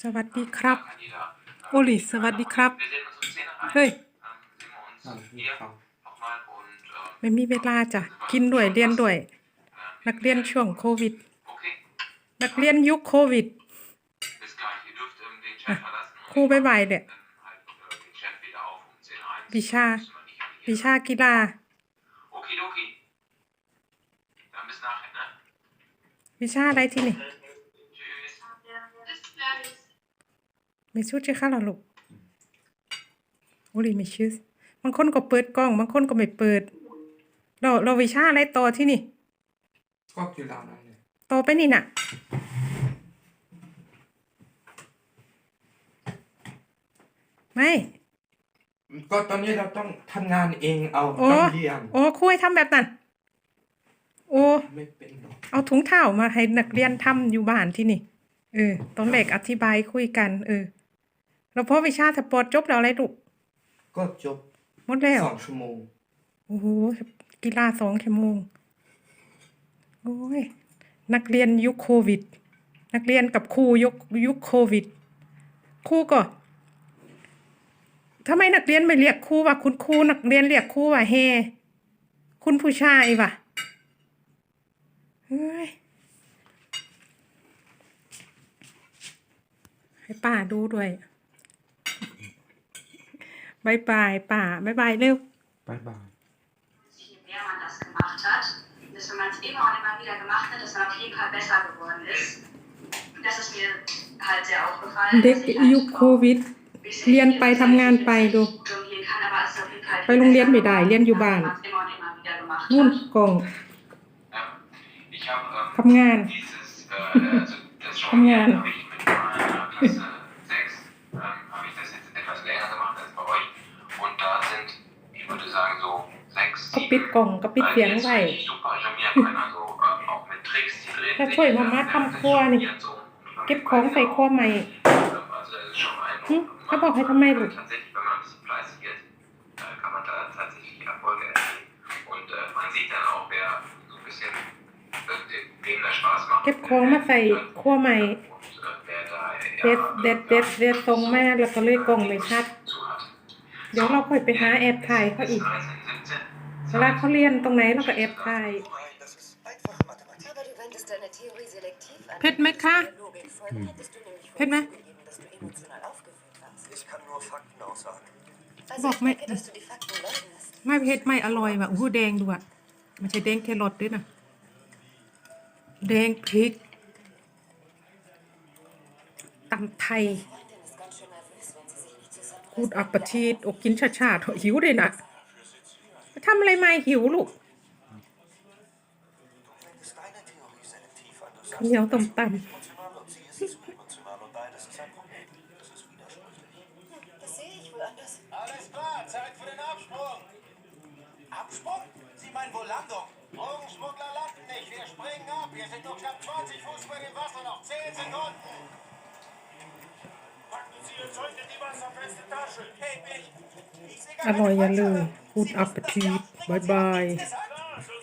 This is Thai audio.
สวัสดีครับ Dann kann jeder, äh, โอลิสวัสดีครับ Wir sehen uns um 10 Uhr rein. เฮ้ย Dann sehen wir uns อ่านี่ hier ครับ nochmal und äh, ไม่มีเวลาจ้ะ กินด้วยเรียนด้วย äh, นักเรียนช่วงโควิด okay, นักเรียนยุคโควิด bis gleich. Ihr dürft ähm, den Chat verlassen. und ครูบายบายเนี่ย dann halt äh, den Chat wieder auf um 10 Uhr ein. วิชา Müssen wir nicht an die วิชากีฬา วิชาอะไรที่นี่ Tschüss. Bis gleich. ไม่ชื่อชื่อข้าหรอลูกโอลิไม่ชื่อบางคนก็เปิดกล้องบางคนก็ไม่เปิด เราเราวิชาอะไรต่อที่นี่ก็กีฬานั่นเลยต่อไปนี่น่ะไม่ก็ตอนนี้เราต้องทำงานเองเอาโอ้ต้องเรียนโอ้ครูให้ทำแบบนั้น โอ้ไม่เป็นหรอกเอาถุงเท้ามาให้นักเรียนทำอยู่บ้านที่นี่ เออตอนแรกอธิบายคุยกัน เออแล้วพอวิชาสปอร์ตจบแล้วอะไรลูกก็จบหมดแล้วสองชั่วโมงโอ้โหกีฬาสองชั่วโมงโอ้ยนักเรียนยุคโควิด นักเรียนกับครูยุคยุคโควิดครูก็ทำไมนักเรียนไม่เรียกครูว่าคุณครูนักเรียนเรียกครูว่าเฮ คุณผู้ชายว่ะ เฮ้ยให้ป้าดูด้วยบายบายป้าบายบายเร็วบ๊ายบาย je mehr man das gemacht hat, dass wenn man es immer und immer wieder gemacht hat, dass man auf jeden Fall besser geworden ist. Das ist mir halt sehr aufgefallen. เด็ก dass ich halt ยุคโควิด bis เรียนไปทำงานไปดู gut umgehen kann, aber es ist auf jeden Fall ไปโรงเรียนไม่ได้เรียนอยู่บ้าน wenn man es immer und immer wieder gemacht นู่น hat. กล่อง ทำงานทำงาน ก็ปิดกล่องก็ปิดเสียงไว้ถ้าช่วยมาม่าทำครัวนี่ เก็บของใส่ครัวใหม่เขาบอกให้ทำไมลูก เก็บโค้งมาใส่ขั้วใหม่เด็ดเด็ดเด็ดเด็ดตรงมากแล้วก็เลยกลงไม่ชัด เดี๋ยวเราค่อยไปหาแอบถ่ายเขาอีกเวลาเขาเรียนตรงไหนเราก็แอบถ่ายเผ็ดไหมคะเผ็ดไหมบอกไม่ไม่เผ็ดไม่อร่อยว่ะหูแดงด้วยมันใช้แดงแครอทด้วยนะ แดงพริกตำไทยพูดอัปปชีตอกกินชาชาเถอะหิวเลยนะทำอะไรมาหิวลูกเหนียวตำตำ Wir sind noch knapp 20 Fuß über dem Wasser. Noch 10 Sekunden. Packen Sie Ihr Zeug in die wasserfeste Tasche. Heb ich. Ich sehe ำ gar อร่อยอย่า keine ลืม Fallschirme. กูด Sie อัป müssen ปะ das ชีต Gas bringen. บายบาย Ist es